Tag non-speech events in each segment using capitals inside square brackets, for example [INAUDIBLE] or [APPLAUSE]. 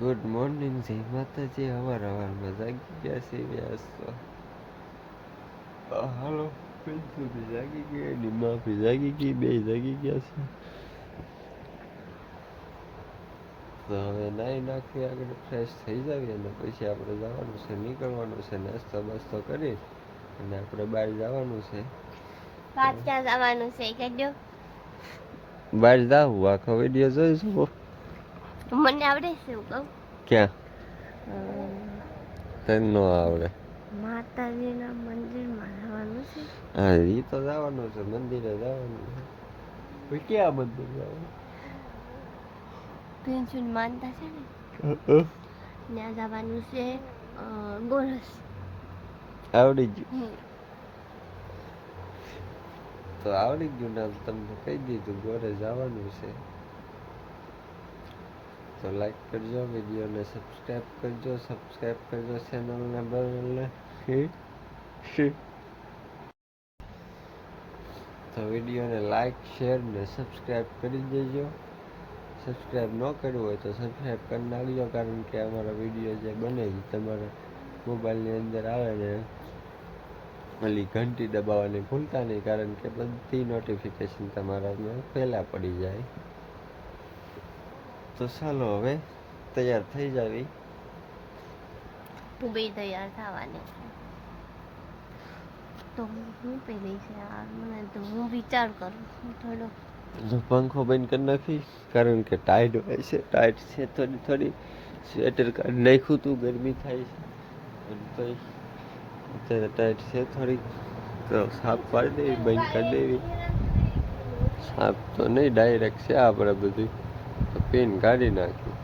Good morning જય માતાજી. અવાર અવારમાં જાગી ગયા છે વ્યાસ. હાલો. પિન્ટુ બી જાગી ગઈ બી જાગી ગઈ બે જાગી ગયા છે. તો હવે નાઈ નાખી આગળ ફ્રેશ થઈ જાવી અને પછી આપણે જવાનું છે નીકળવાનું છે નાસ્તો બાસ્તો કરી અને આપણે બહાર જવાનું છે. બહાર જવાનું છે બહાર જાવ આખો વીડિયો જોઈશું મને આવડે છે હું કહું. ક્યાં? તને ન આવડે. માતાજીના મંદિરમાં જવાનું છે. હા એ તો જવાનું છે મંદિરે જવાનું છે. ક્યાં મંદિર જવાનું? પેન્શન માનતા છે ને? ત્યાં જવાનું છે ગોરસ. આવડી ગયું? તો આવડી ગયું નામ તમને કહી દીધું ગોરે જવાનું છે. તો લાઈક કરજો વિડીયોને સબસ્ક્રાઈબ કરજો સબસ્ક્રાઈબ કરજો ચેનલને બને તો વિડીયોને લાઈક શેર ને સબસ્ક્રાઈબ કરી દેજો. સબસ્ક્રાઈબ ન કર્યું હોય તો સબસ્ક્રાઈબ કરી નાખજો કારણ કે અમારા વીડિયો જે બને છે તમારા મોબાઈલની અંદર આવે ને ઓલી ઘંટી દબાવવાની ભૂલતા નહીં કારણ કે બધી નોટિફિકેશન તમારા પહેલાં પડી જાય. તો ચાલો હવે તૈયાર થઈ જાવી હું બે તૈયાર થવાની છે તો હું પહેરી છે યાર મને તો હું વિચાર કરું છું થોડો જો પંખો બંધ કરી નાખી કારણ કે ટાઈટ હોય છે ટાઈટ છે થોડી થોડી સ્વેટર કાઢી નાખ્યું તું ગરમી થાય છે અને તોય અત્યારે ટાઈટ છે થોડી તો સાફ પાડી દેવી બંધ કરી દેવી સાફ તો નહીં ડાયરેક્ટ છે આપણે બધું તો પેન કાઢી નાખ્યું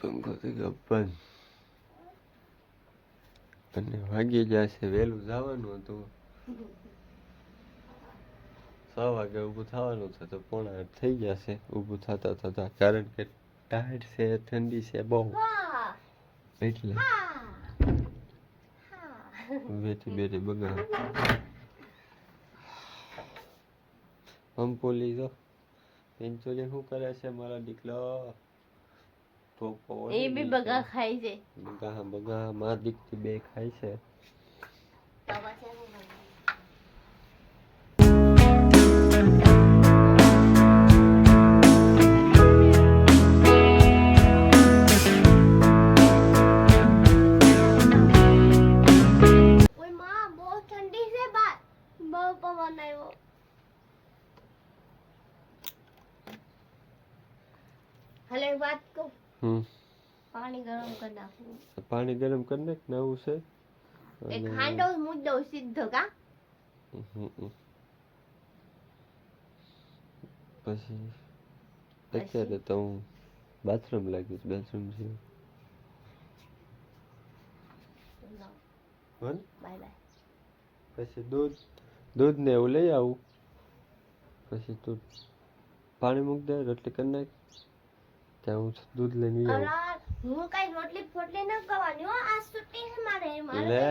પંખો થઈ ગયો બંધ અને વાગી જશે વહેલું જવાનું હતું. છ વાગે ઊભું થવાનું છે તો પોણા આઠ થઈ જશે. ઊભું થતા થતા કારણ કે ટાઈટ છે ઠંડી છે બહુ. એટલે બેઠી બેઠી બગા પંપોલી જો પેન્ચોલી શું કરે છે મારા દીકલો તો એ બી બગા ખાય છે બગા બગા માં દીકતી બે ખાય છે કરી નાખું. પાણી ગરમ કરી નાખ નવું છે. એક અને- હાંડો મુદ્દો સીધો કા. પછી અત્યારે તો હું બાથરૂમ લાગીશ બાથરૂમ છે બાય બાય. પછી દૂધ દૂધ ને એવું લઈ આવું. પછી તું પાણી મૂક દે રોટલી કરી નાખ. ત્યાં હું દૂધ લઈને લઈ આવું. હું કઈ રોટલી ફોટલી ન કરવાની હો. આજ છુટ્ટી છે મારે મારે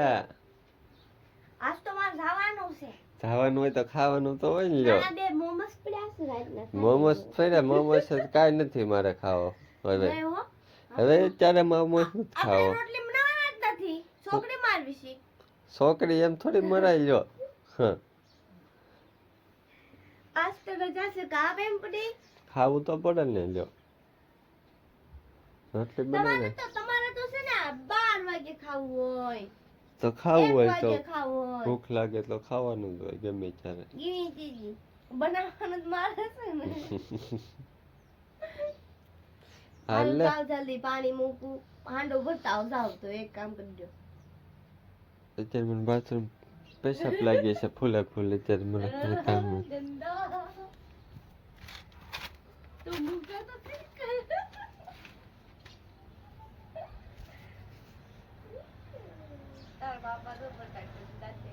આજ તો મારે જવાનું છે. જવાનું હોય તો ખાવાનું તો હોય ને લ્યો. નાના બે મોમસ પડ્યા છે રાતના મોમોસ ફર્યા મોમોસ કાઈ નથી મારે ખાવો. હવે હવે ત્યારે મોમોસ નથી ખાવો. રોટલી બનાવવાના જ નથી. છોકરી મારવી છે. છોકરી એમ થોડી મરાઈ લ્યો. હા. આજ તો રજા છે. કા બેન પડી. ખાવું તો પડે ને લ્યો. રોટલી બનાવે. તો તમારે તો છે ને 12 વાગે ખાવું હોય. તો ખાવું હોય તો ભૂખ લાગે તો ખાવાનું જ હોય ગમે ત્યારે. ગીની ચીજી. બનાવવાનું જ મારે છે ને. હાલ જલ્દી પાણી મૂકું. હાંડો બતાવ જાવ તો એક કામ કરજો. અત્યારે મને બાથરૂમ પેશાબ લાગે છે ફૂલે ફૂલે અત્યારે મને [LAUGHS] કામ તો મૂકે તો ઠીક તાર બાપા તો બટાકા દાંતે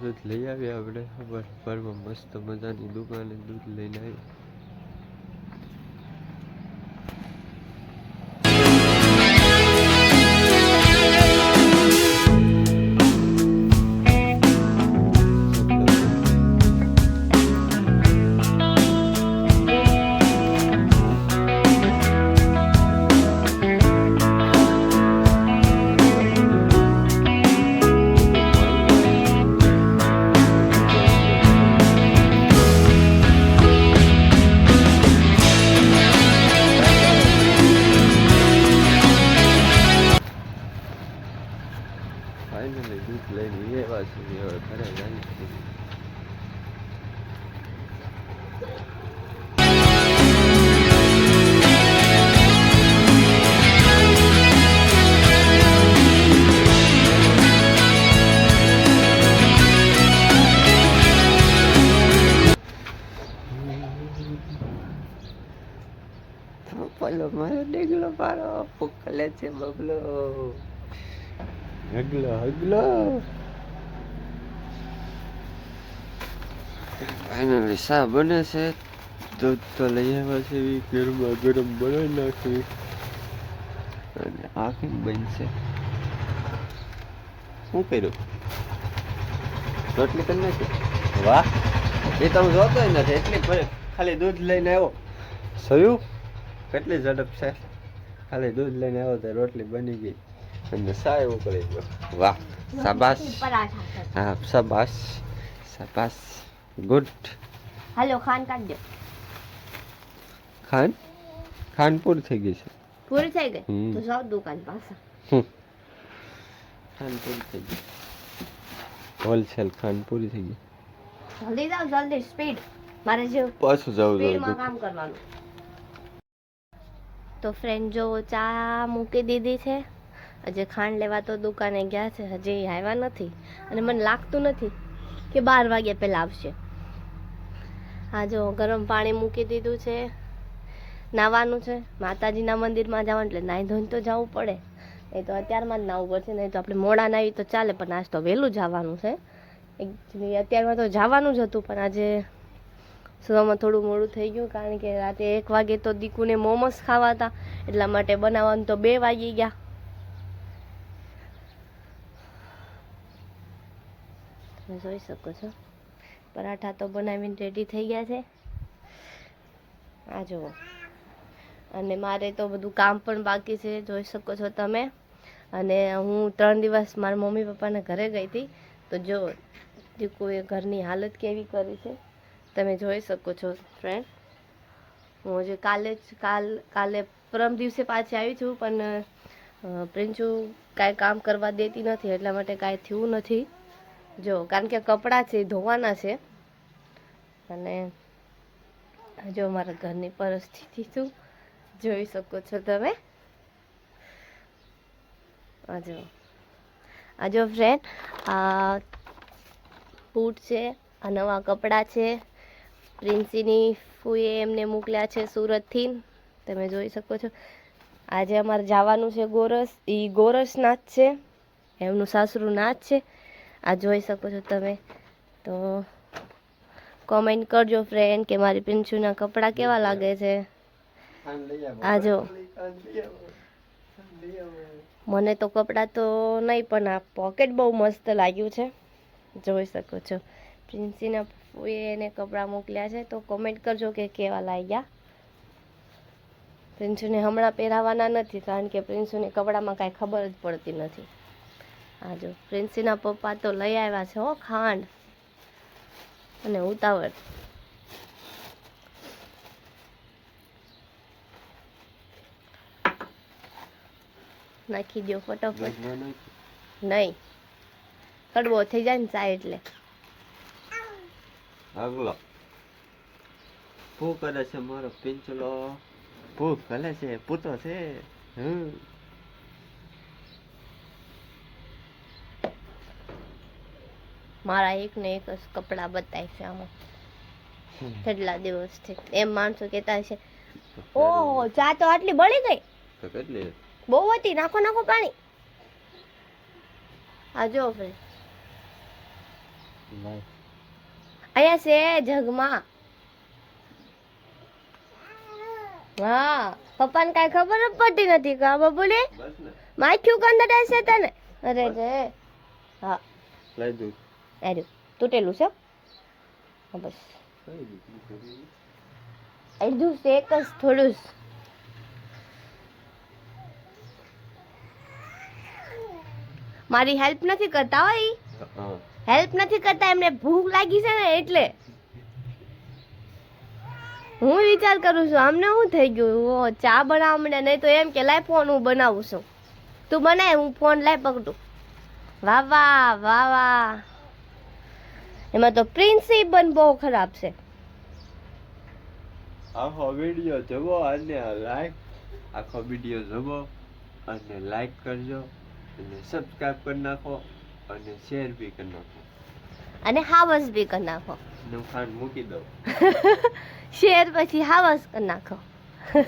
દૂધ લઈ આવ્યા આપણે. ખબર મસ્ત મજાની દુકાને દૂધ લઈને આવી પપ્પાલો મારો ડેગલો પારો પુકલે છે બબલો. હગલો હગલો. ફાઇનલી શા બને છે? દૂધ તો લઈ આવ્યા છે એવી ગરમા ગરમ બનાવી નાખી. અને આ કેમ બનશે? શું કર્યું? રોટલી કરી નાખી? વાહ. એ તો હું જોતો નથી એટલી ખાલી દૂધ લઈને આવ્યો. સયું? કેટલી ઝડપ છે? ખાલી દૂધ લઈને આવ્યો તો રોટલી બની ગઈ. અને સાય ઉકળી ગયો. વાહ શાબાશ. હા શાબાશ. શાબાશ. ગુડ. હાલો ખાન કાઢજો. ખાન ખાન પૂરી થઈ ગઈ છે. પૂરી થઈ ગઈ. તો જાવ દુકાન પાસે ખાન પૂરી થઈ ગઈ. હોલસેલ ખાન પૂરી થઈ ગઈ. જલ્દી જાવ જલ્દી. સ્પીડ. મારે જે પાછું જવું સ્પીડમાં કામ કરવાનું. તો ફ્રેન્ડ જો ચા મૂકી દીધી છે. હજી ખાંડ લેવા તો દુકાને ગયા છે, હજી આવ્યા નથી. અને મને લાગતું નથી કે બાર વાગ્યા પહેલાં આવશે. હા જો ગરમ પાણી મૂકી દીધું છે. નાવાનું છે. માતાજીના મંદિરમાં જવાનું એટલે નાહી ધોઈને તો જવું પડે. નહીં તો અત્યારમાં જ નાવું પડશે, નહીં તો આપણે મોડા નાવી તો ચાલે, પણ આજ તો વહેલું જવાનું છે. એકચ્યુઅલી અત્યારમાં તો જવાનું જ હતું, પણ આજે સુવામાં થોડું મોડું થઈ ગયું કારણ કે રાતે એક વાગે તો દીકુને મોમોસ ખાવા હતા એટલા માટે બનાવવાનું તો બે વાગી ગયા. તમે જોઈ શકો છો. પરાઠા તો બનાવીને રેડી થઈ ગયા છે. આ જુઓ. અને મારે તો બધું કામ પણ બાકી છે, જોઈ શકો છો તમે. અને હું ત્રણ દિવસ મારા મમ્મી પપ્પાના ઘરે ગઈ હતી. તો જો દીકુએ ઘરની હાલત કેવી કરી છે. તમે જોઈ શકો છો ફ્રેન્ડ હું હજી કાલે જ, કાલ, કાલે પરમ દિવસે પાછી આવી છું, પણ પ્રિન્ચુ કાંઈ કામ કરવા દેતી નથી, એટલા માટે કાંઈ થયું નથી. જો, કારણ કે કપડાં છે, ધોવાના છે. અને જો મારા ઘરની પરિસ્થિતિ શું જોઈ શકો છો તમે. આજો આજો ફ્રેન્ડ આ બૂટ છે, આ નવા કપડાં છે. પ્રિન્સીની ફૂએ એમને મોકલ્યા છે સુરતથી. તમે જોઈ શકો છો. આજે અમારે જવાનું છે ગોરસ. એ ગોરસનાથ છે. એમનું સાસરું નાથ છે. આ જોઈ શકો છો તમે. તો કોમેન્ટ કરજો ફ્રેન્ડ કે મારી પિન્ચુના કપડાં કેવા લાગે છે. આ જો. મને તો કપડાં તો નહીં, પણ આ પોકેટ બહુ મસ્ત લાગ્યું છે. જોઈ શકો છો. પ્રિન્સીના ફૂએ એને કપડાં મોકલ્યા છે તો કોમેન્ટ કરજો કે કેવા લાગ્યા. પ્રિન્સુને હમણાં પહેરાવાના નથી કારણ કે પ્રિન્સુને કપડામાં કાંઈ ખબર જ પડતી નથી. હા જો પ્રિન્સીના પપ્પા તો લઈ આવ્યા છે હો ખાંડ અને ઉતાવળ. નાખી દો ફટાફટ. નહીં. કડવો થઈ જાય ને ચા એટલે. આગલો ભૂ કરે છે મારો પિંચલો. ભૂ કરે છે પૂતો છે. હમ. મારા એક ને એક જ કપડાં બતાય છે આમાં. કેટલા દિવસથી એમ માણસો કહેતા છે ઓહો ચા તો આટલી બળી ગઈ. કેટલી? બહુ હતી નાખો નાખો પાણી. આ જો ફ્રેન્ડ. અહીંયા છે જગમાં. હા પપ્પાને કાંઈ ખબર જ પડતી નથી કા બબુલી માખ્યું કંદર છે તને? અરે જે હા. લઈ દઉં. આર્યું તૂટેલું છે? બસ. અડધું છે એક જ થોડું. મારી હેલ્પ નથી કરતા હોય હેલ્પ નથી કરતા, એમને ભૂખ લાગી છે ને એટલે. હું વિચાર કરું છું, આમને શું થઈ ગયું? ચા બનાવવા મને નહીં તો એમ કે, લાય ફોન હું બનાવું છું. તું બનાય, હું ફોન લાય પકડું. વાહ વાહ વાહ વાહ. એમાં તો પ્રિન્સિપલ બહુ ખરાબ છે. આખો વીડિયો જોવો અને લાઈક આખો વીડિયો જોવો અને લાઈક કરજો અને સબસ્ક્રાઇબ કરી નાખો. અને શેર બી કરી નાખો. અને હાવસ બી કરી નાખો. હું મૂકી દો શેર [LAUGHS] પછી હાવસ કરી નાખો. [LAUGHS]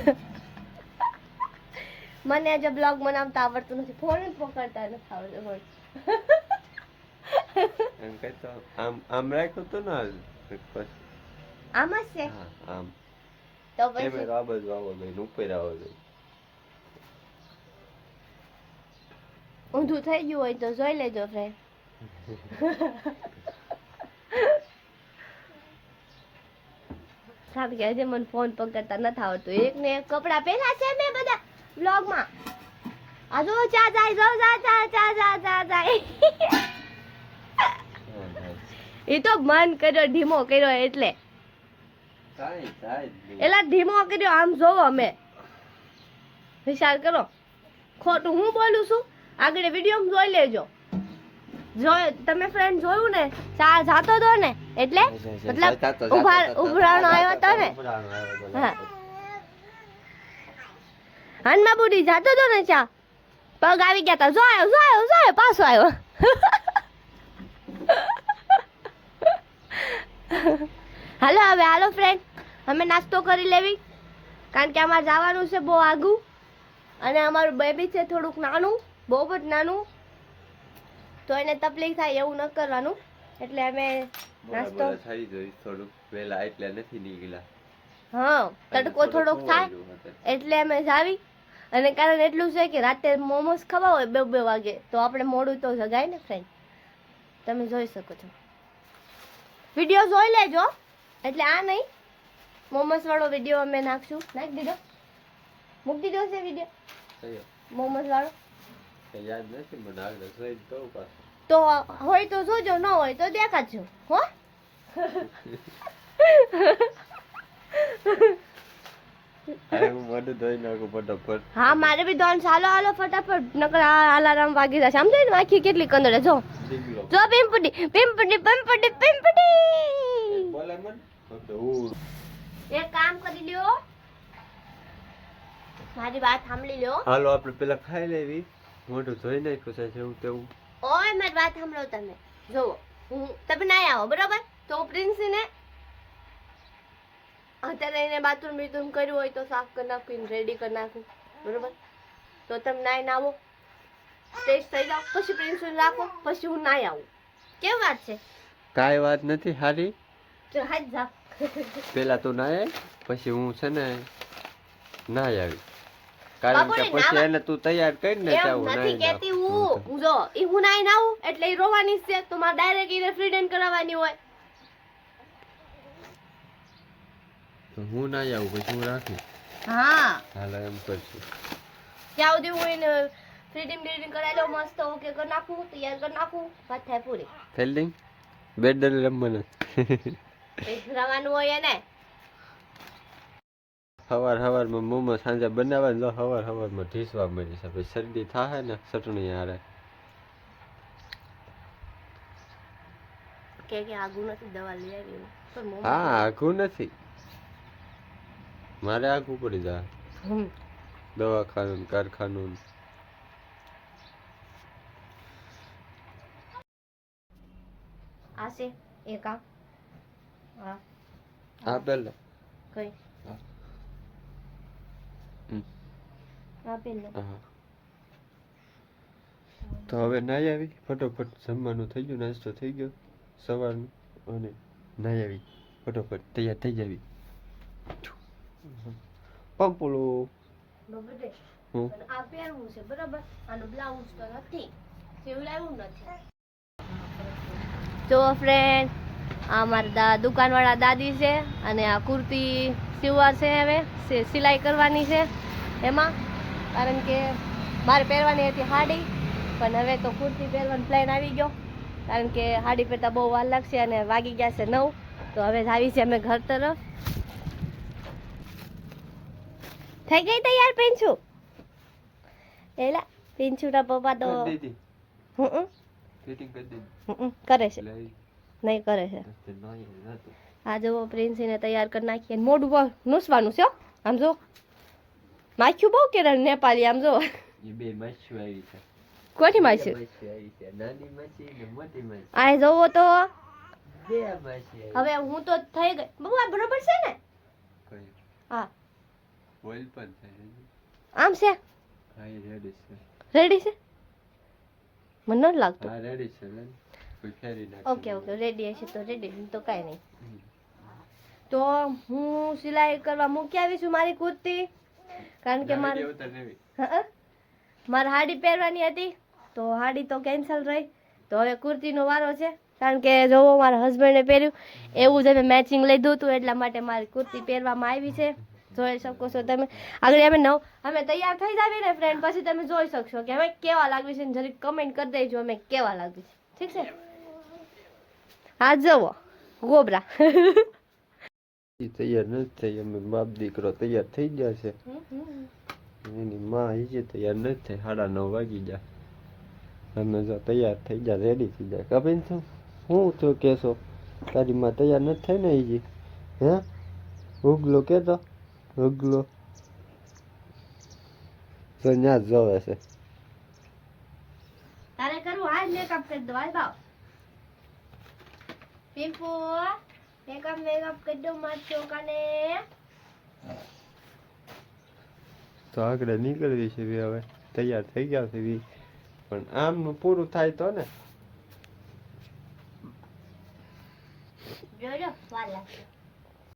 મને આજે બ્લોગ બનાવતા આવડતું નથી. ફોન જ પકડતા નથી આવડતું ફોન [LAUGHS] એમ કહેતો આમ આમ રાખ્યું તો ને આમ જ છે? આમ. તો પછી? આ બાજુ આવો જોઈએ ઉપર આવો જોઈએ ઊંધું થઈ ગયું હોય તો જોઈ લેજો ફ્રેન્ડ સાબ કે આજે મને ફોન પકડતા નથી આવડતું એક ને એક કપડા પહેર્યા છે મેં બધા બ્લોગમાં આ જો ચા જાય જો જા ચા ચા ચા ચા જાય. એ તો મન કર્યો ઢીમો કર્યો એટલે. એલા ઢીમો કર્યો આમ જોવો અમે વિચાર કરો ખોટું હું બોલું છું આગળ વીડિયો જોઈ લેજો. જો તમે ફ્રેન્ડ જોયું ને ચા જાતો હતો ને એટલે મતલબ ઊભા ઉભરાણો આવ્યો હતો ને. હા. હનમાં બુડી જાતો હતો ને ચા. પગ આવી ગયા તા. જો આવ્યો જો આવ્યો જો આવ્યો પાછો આવ્યો. હાલો હવે હાલો ફ્રેન્ડ અમે નાસ્તો કરી લેવી. કારણ કે અમારે જવાનું છે બહુ આગું. અને અમારું બેબી છે થોડુંક નાનું. બહુ જ નાનું. તો એને તકલીફ થાય એવું ન કરવાનું. એટલે અમે નાસ્તો થઈ જોઈ થોડુંક. વહેલા એટલે નથી નીકળ્યા. હા તડકો થોડોક થાય. એટલે અમે જાવી. અને કારણ એટલું છે કે રાતે મોમોસ ખાવા હોય બે બે વાગે તો આપણે મોડું તો જગાય ને ફ્રેન્ડ તમે જોઈ શકો છો. વીડિયો જોઈ લેજો. એટલે આ નહીં. મોમોસ વાળો વીડિયો અમે નાખશું. નાખી દીધો? મૂકી દીધો છે વીડિયો? મોમોસ વાળો? યાદ નથી મને પાછું. તો હોય તો જોજો ન હોય તો દેખાડજો હો? હું મારે બી દોન ચાલો હાલો ફટાફટ. નકર અલાર્મ વાગી જશે. સમજો ને આખી કેટલી કંદડે જો. જો પિંપડી પિંપડી પિંપડી પિંપડી! એક કામ કરી લ્યો. મારી વાત સાંભળી લ્યો. હાલો આપણે પેલા ખાઈ લેવી. મોઢું ધોઈ નાખ્યું છે જેવું તેવું. ઓય મારી વાત સાંભળો તમે. જોવો હું તમે ના આવો બરોબર? તો પ્રિન્સીને અત્યારે એને બાથરૂમ બીથરૂમ કર્યું હોય તો સાફ કરી નાખું રેડી કરી નાખું બરોબર? તો તમે નાઈ ના આવો ફ્રેશ થઈ જાઓ પછી પ્રિન્સને રાખો પછી હું નાઈ આવું. કેવી વાત છે? કાંઈ વાત નથી જા. પેલા તું ના આય પછી હું છે ને ના આવી. કારણ કે પછી એને તું તૈયાર કરીને જાવ નથી કેતી નાખું. હું. જો ઈ હું નાઈ ના આવું એટલે ઈ રોવાની છે તો મારે ડાયરેક્ટ ઈને ફ્રીડન કરાવવાની હોય. તો હું ના આવું પછી હું રાખી હા. હાલો એમ કરશું. ત્યાં સુધી હું એને ફ્રીડમ બ્રીડિંગ કરાવી લઉં મસ્ત ઓકે કરી નાખું તૈયાર કરી નાખું વાત થાય પૂરી. ફિલ્ડિંગ ડલ રમવાનું. રવાનું હોય એને. સવાર સવારમાં મોમો સાંજે બનાવે ને સવાર સવારમાં ઢીસવા મળી છે પછી શરદી થાય ને ચટણી હારે. કે કે આગું નથી દવા લઈ આવી હું. આઘું નથી. મારે આઘું પડી જાય. દવાખાનું કારખાનું. આ છે એક આ. હા. આ પેલા કઈ હા. હમ. આ પેલો હા તો હવે નાઈ આવી. ફટોફટ જમવાનું થઈ ગયું નાસ્તો થઈ ગયો. સવારનું અને નાઈ આવી. ફટોફટ તૈયાર થઈ જવી. પંપુલો બબડે. હું પણ આ પહેરવું છે બરાબર? આનો બ્લાઉઝ તો નથી. સિવડાવ્યું નથી. જો ફ્રેન્ડ આ મારા દુકાનવાળા દાદી છે અને આ કુર્તી સીવવા છે હવે સિલાઈ કરવાની છે. એમાં કારણ કે મારે પહેરવાની હતી હાડી પણ હવે તો કુર્તી પહેરવાનો પ્લાન આવી ગયો. કારણ કે હાડી પહેરતા બહુ વાર લાગશે અને વાગી ગયા છે નવ તો હવે આવી છે અમે ઘર તરફ. થઈ ગઈ તૈયાર પેન્છું? એલા પિંચુના પપ્પા તો હમ કરી છે. નહીં કરે છે. આ જુઓ પ્રિન્સીને તૈયાર કરી નાખીએ. મોઢું નૂસવાનું છે. આમ જો માખ્યું બહુ કે નેપાલી આમ જો એ બે માછીઓ આવી છે કોની માખ્યું આવી છે નાની માછી ને મોટી માછી આ જોવો તો બે માછી હવે હું તો થઈ ગઈ બહુ આ બરોબર છે ને હા ઓઇલ પણ થાય આમ છે હા રેડી છે રેડી છે મને નથી લાગતું હા રેડી છે ઓકે ઓકે રેડી હશે તો રેડી તો કાંઈ નહીં તો હું સિલાઈ કરવા મૂકી આવીશું મારી કુર્તી કારણ કે મારે મારે હાડી પહેરવાની હતી તો હાડી તો કેન્સલ રહી. તો હવે કુર્તીનો વારો છે કારણ કે જોવો મારા હસબન્ડે પહેર્યું. એવું જ અમે મેચિંગ લીધું હતું એટલા માટે મારી કુર્તી પહેરવામાં આવી છે. જોઈ શકો છો તમે. આગળ અમે નવ અમે તૈયાર થઈ જાવી ને ફ્રેન્ડ પછી તમે જોઈ શકશો કે અમે કેવા લાગવી છે જરીક કમેન્ટ કરી દેજો અમે કેવા લાગવી છે. ઠીક છે? હા જવો. ગોબરા. [LAUGHS] તૈયાર નથી થઈ અમે બાપ દીકરો તૈયાર થઈ ગયા છે. એની માં હજી તૈયાર નથી થઈ, સાડા નવ વાગી ગયા. અમે જો તૈયાર થઈ ગયા રેડી થઈ જાય કપિન શું હું તો કેશો તારી માં તૈયાર નથી થઈ ને હજી? હે? ઉગલો કેતો ઉગલો તો ત્યાં જ છે. તારે કરવું? આજ મેકઅપ કરી દો ભાવ પીપુ. મેકઅપ મેકઅપ કરી દો માર તો આગળ નીકળવી છે બી હવે. તૈયાર થઈ ગયા છે બી પણ આમનું પૂરું થાય તો ને? જોજો લાગશે.